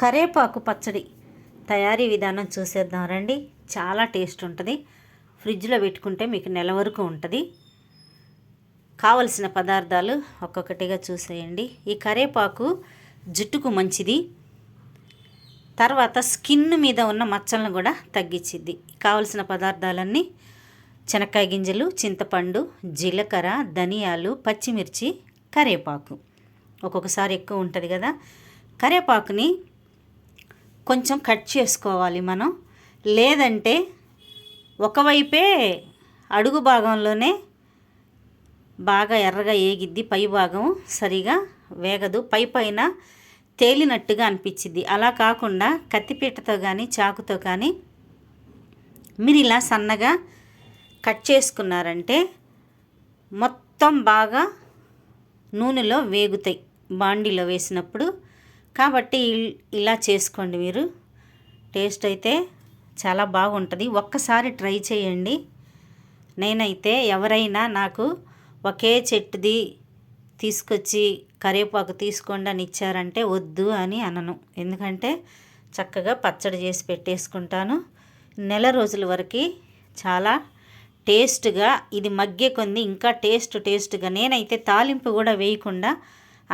కరేపాకు పచ్చడి తయారీ విధానం చూసేద్దాం రండి. చాలా టేస్ట్ ఉంటుంది. ఫ్రిడ్జ్లో పెట్టుకుంటే మీకు నెల వరకు ఉంటుంది. కావలసిన పదార్థాలు ఒక్కొక్కటిగా చూసేయండి. ఈ కరేపాకు జుట్టుకు మంచిది. తర్వాత స్కిన్ మీద ఉన్న మచ్చలను కూడా తగ్గించిద్ది. కావలసిన పదార్థాలన్నీ శనక్కాయ గింజలు చింతపండు జీలకర్ర ధనియాలు పచ్చిమిర్చి కరేపాకు. ఒక్కొక్కసారి ఎక్కువ ఉంటుంది కదా. కరేపాకుని కొంచెం కట్ చేసుకోవాలి మనం. లేదంటే ఒకవైపే అడుగు భాగంలోనే బాగా ఎర్రగా ఏగిద్ది పై భాగం సరిగా వేగదు పై పైన తేలినట్టుగా అనిపించింది అలా కాకుండా కత్తిపీటతో కానీ చాకుతో కానీ మీరు ఇలా సన్నగా కట్ చేసుకున్నారంటే మొత్తం బాగా నూనెలో వేగుతాయి. బాండీలో వేసినప్పుడు కాబట్టి ఇల్- ఇలా చేసుకోండి మీరు. టేస్ట్ అయితే చాలా బాగుంటుంది. ఒక్కసారి ట్రై చేయండి. నేనైతే ఎవరైనా నాకు ఒకే చెట్టుది తీసుకొచ్చి కరివేపాకు తీసుకోండి అని ఇచ్చారంటే వద్దు అని అనను. ఎందుకంటే చక్కగా పచ్చడి చేసి పెట్టేసుకుంటాను. నెల రోజుల వరకు చాలా టేస్ట్గా ఇది మగ్గే కొంది ఇంకా టేస్ట్ టేస్ట్గా నేనైతే తాలింపు కూడా వేయకుండా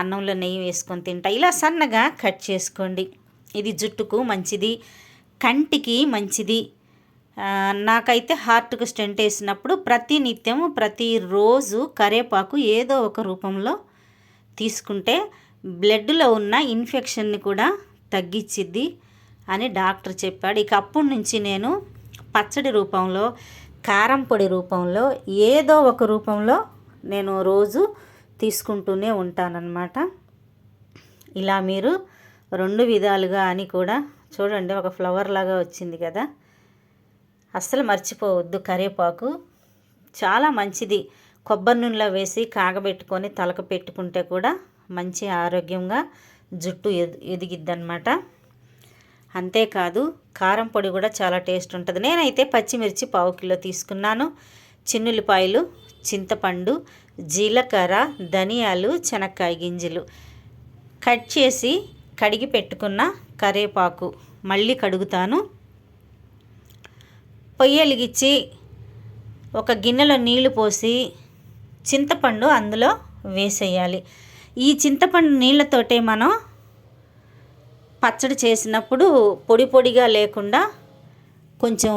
అన్నంలో నెయ్యి వేసుకొని తింటా. ఇలా సన్నగా కట్ చేసుకోండి. ఇది జుట్టుకు మంచిది కంటికి మంచిది. నాకైతే హార్ట్కు స్టెంట్ వేసినప్పుడు ప్రతి నిత్యము ప్రతిరోజు కరేపాకు ఏదో ఒక రూపంలో తీసుకుంటే బ్లడ్లో ఉన్న ఇన్ఫెక్షన్ని కూడా తగ్గించిద్ది అని డాక్టర్ చెప్పాడు. ఇక అప్పటి నుంచి నేను పచ్చడి రూపంలో కారం పొడి రూపంలో ఏదో ఒక రూపంలో నేను రోజు తీసుకుంటూనే ఉంటానన్నమాట. ఇలా మీరు రెండు విధాలుగా అని కూడా చూడండి ఒక ఫ్లవర్ లాగా వచ్చింది కదా. అస్సలు మర్చిపోవద్దు కరివేపాకు. చాలా మంచిది. కొబ్బరి నూనెలో వేసి కాగబెట్టుకొని తలకు పెట్టుకుంటే కూడా మంచి ఆరోగ్యంగా జుట్టు ఎదు ఎదిగిద్దనమాట అంతేకాదు కారం పొడి కూడా చాలా టేస్ట్ ఉంటుంది. నేనైతే పచ్చిమిర్చి పావు కిలో తీసుకున్నాను. చిన్నుల్లిపాయలు చింతపండు జీలకర్ర ధనియాలు చెనక్కాయ గింజలు. కట్ చేసి కడిగి పెట్టుకున్న కరేపాకు. మళ్ళీ కడుగుతాను. పొయ్యి వెలిగించి ఒక గిన్నెలో నీళ్ళు పోసి చింతపండు అందులో వేసేయాలి. ఈ చింతపండు నీళ్ళతోటే మనం పచ్చడి చేసినప్పుడు పొడి పొడిగా లేకుండా కొంచెం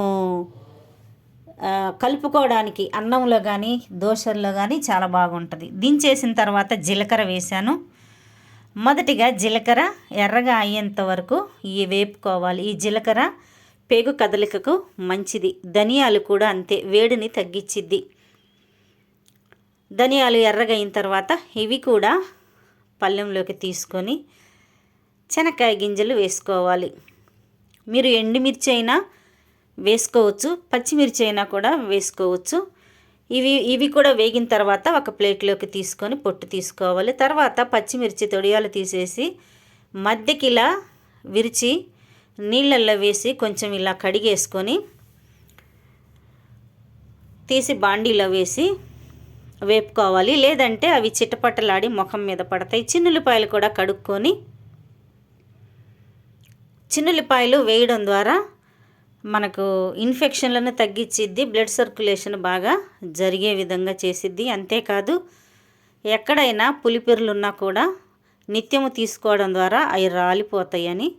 కలుపుకోవడానికి అన్నంలో కానీ దోశల్లో కానీ చాలా బాగుంటుంది. దించేసిన తర్వాత జీలకర్ర వేశాను. మొదటిగా జీలకర్ర ఎర్రగా అయ్యేంత వరకు ఈ వేపుకోవాలి. ఈ జీలకర్ర పేగు కదలికకు మంచిది. ధనియాలు కూడా అంతే వేడిని తగ్గించిద్ది ధనియాలు ఎర్రగా అయిన తర్వాత ఇవి కూడా పళ్ళెంలోకి తీసుకొని శనక్కాయ గింజలు వేసుకోవాలి. మీరు ఎండుమిర్చి అయినా వేసుకోవచ్చు. పచ్చిమిర్చి అయినా కూడా వేసుకోవచ్చు. ఇవి ఇవి కూడా వేగిన తర్వాత ఒక ప్లేట్లోకి తీసుకొని పొట్టు తీసుకోవాలి. తర్వాత పచ్చిమిర్చి తొడియాలు తీసేసి మధ్యకిలా విరిచి నీళ్ళల్లో వేసి కొంచెం ఇలా కడిగేసుకొని తీసి బాండీలో వేసి వేపుకోవాలి. లేదంటే అవి చిటపటలాడి ముఖం మీద పడతాయి. చిన్నులపాయలు కూడా కడుక్కొని చిన్నులపాయలు వేయడం ద్వారా మనకు ఇన్ఫెక్షన్లను తగ్గించిద్ది బ్లడ్ సర్క్యులేషన్ బాగా జరిగే విధంగా చేసిద్ది. అంతేకాదు ఎక్కడైనా పులిపిరలున్నా కూడా నిత్యము తీసుకోవడం ద్వారా అవి రాలిపోతాయని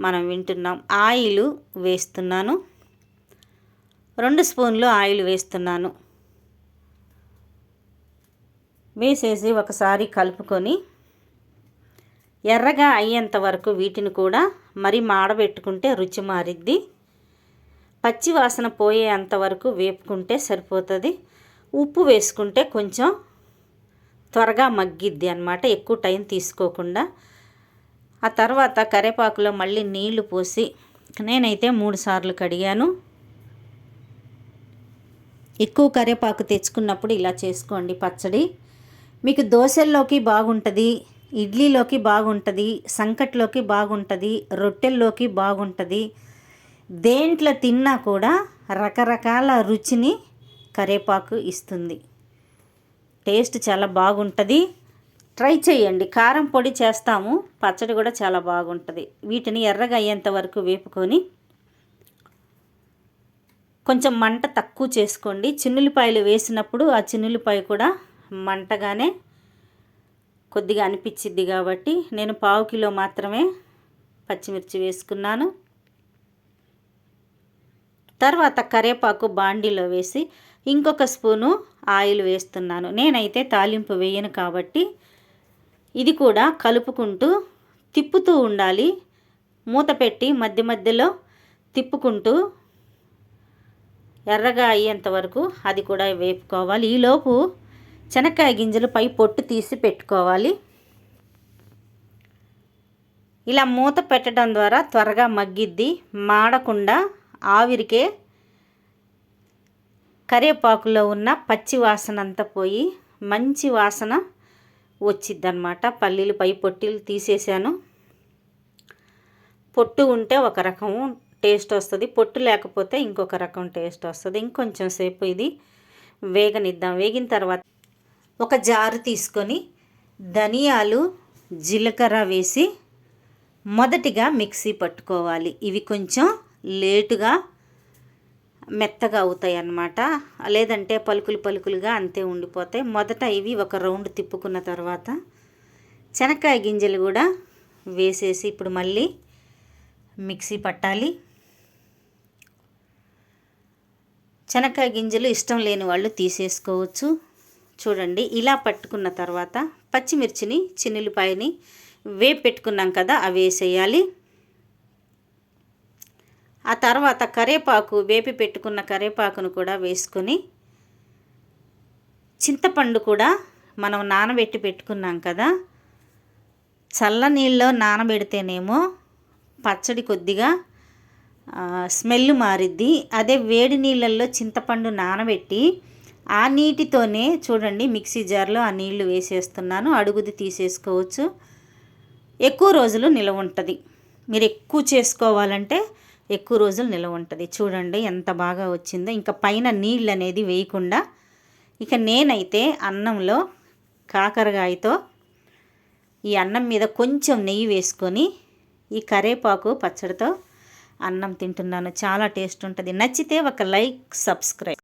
మనం వింటున్నాం. ఆయిల్ వేస్తున్నాను. రెండు స్పూన్లు ఆయిల్ వేస్తున్నాను. వేసేసి ఒకసారి కలుపుకొని ఎర్రగా అయ్యేంత వరకు వీటిని కూడా మరి మాడబెట్టుకుంటే రుచి మారిద్ది. పచ్చి వాసన పోయేంత వరకు వేపుకుంటే సరిపోతుంది. ఉప్పు వేసుకుంటే కొంచెం త్వరగా మగ్గిద్ది అనమాట ఎక్కువ టైం తీసుకోకుండా. ఆ తర్వాత కరేపాకులో మళ్ళీ నీళ్ళు పోసి నేనైతే మూడు సార్లు కడిగాను. ఎక్కువ కరివేపాకు తెచ్చుకున్నప్పుడు ఇలా చేసుకోండి పచ్చడి. మీకు దోశల్లోకి బాగుంటుంది ఇడ్లీలోకి బాగుంటుంది సంకట్లోకి బాగుంటుంది రొట్టెల్లోకి బాగుంటుంది దేంట్లో తిన్నా కూడా రకరకాల రుచిని కరేపాకు ఇస్తుంది. టేస్ట్ చాలా బాగుంటుంది. ట్రై చేయండి. కారం పొడి చేస్తాము. పచ్చడి కూడా చాలా బాగుంటుంది. వీటిని ఎర్రగా అయ్యేంత వరకు వేపుకొని కొంచెం మంట తక్కువ చేసుకోండి. చిన్నులపాయలు వేసినప్పుడు ఆ చిన్నులపాయ కూడా మంటగానే కొద్దిగా అనిపించిద్ది కాబట్టి నేను పావు కిలో మాత్రమే పచ్చిమిర్చి వేసుకున్నాను. తర్వాత కరేపాకు బాండీలో వేసి ఇంకొక స్పూను ఆయిల్ వేస్తున్నాను. నేనైతే తాలింపు వేయను కాబట్టి ఇది కూడా కలుపుకుంటూ తిప్పుతూ ఉండాలి. మూత పెట్టి మధ్య మధ్యలో తిప్పుకుంటూ ఎర్రగా అయ్యేంత వరకు అది కూడా వేపుకోవాలి. ఈలోపు శనక్కాయ గింజలు పై పొట్టు తీసి పెట్టుకోవాలి. ఇలా మూత పెట్టడం ద్వారా త్వరగా మగ్గిద్ది మాడకుండా ఆవిరికే కరివేపాకులో ఉన్న పచ్చి వాసన అంతా పోయి మంచి వాసన వచ్చిద్దనమాట పల్లీలు పై పొట్టిలు తీసేసాను పొట్టు ఉంటే ఒక రకం టేస్ట్ వస్తుంది. పొట్టు లేకపోతే ఇంకొక రకం టేస్ట్ వస్తుంది. ఇంకొంచెం సేపు ఇది వేగనిద్దాం. వేగిన తర్వాత ఒక జారు తీసుకొని ధనియాలు జీలకర్ర వేసి మొదటిగా మిక్సీ పట్టుకోవాలి. ఇవి కొంచెం లేటుగా మెత్తగా అవుతాయి అన్నమాట లేదంటే పలుకులు పలుకులుగా అంతే ఉండిపోతాయి. మొదట ఇవి ఒక రౌండ్ తిప్పుకున్న తర్వాత శనక్కాయ గింజలు కూడా వేసేసి ఇప్పుడు మళ్ళీ మిక్సీ పట్టాలి. శనక్కాయ గింజలు ఇష్టం లేని వాళ్ళు తీసేసుకోవచ్చు. చూడండి ఇలా పట్టుకున్న తర్వాత పచ్చిమిర్చిని చిన్నులపాయని వేపెట్టుకున్నాం పెట్టుకున్నాం కదా అవి వేసేయాలి. ఆ తర్వాత కరేపాకు వేపి పెట్టుకున్న కరేపాకును కూడా వేసుకొని చింతపండు కూడా మనం నానబెట్టి పెట్టుకున్నాం కదా. చల్ల నీళ్ళలో నానబెడితేనేమో పచ్చడి కొద్దిగా స్మెల్ మారిద్ది. అదే వేడి నీళ్ళల్లో చింతపండు నానబెట్టి ఆ నీటితోనే చూడండి మిక్సీ జార్లో ఆ నీళ్ళు వేసేస్తున్నాను. అడుగుది తీసేసుకోవచ్చు. ఎక్కువ రోజులు నిలవ ఉంటుంది. మీరు ఎక్కువ చేసుకోవాలంటే ఎక్కువ రోజులు నిల్వ ఉంటుంది. చూడండి ఎంత బాగా వచ్చిందో. ఇంకా పైన నీళ్ళు అనేది వేయకుండా ఇక నేనైతే అన్నంలో కాకరకాయతో ఈ అన్నం మీద కొంచెం నెయ్యి వేసుకొని ఈ కరేపాకు పచ్చడితో అన్నం తింటున్నాను. చాలా టేస్ట్ ఉంటుంది. నచ్చితే ఒక లైక్ సబ్స్క్రైబ్.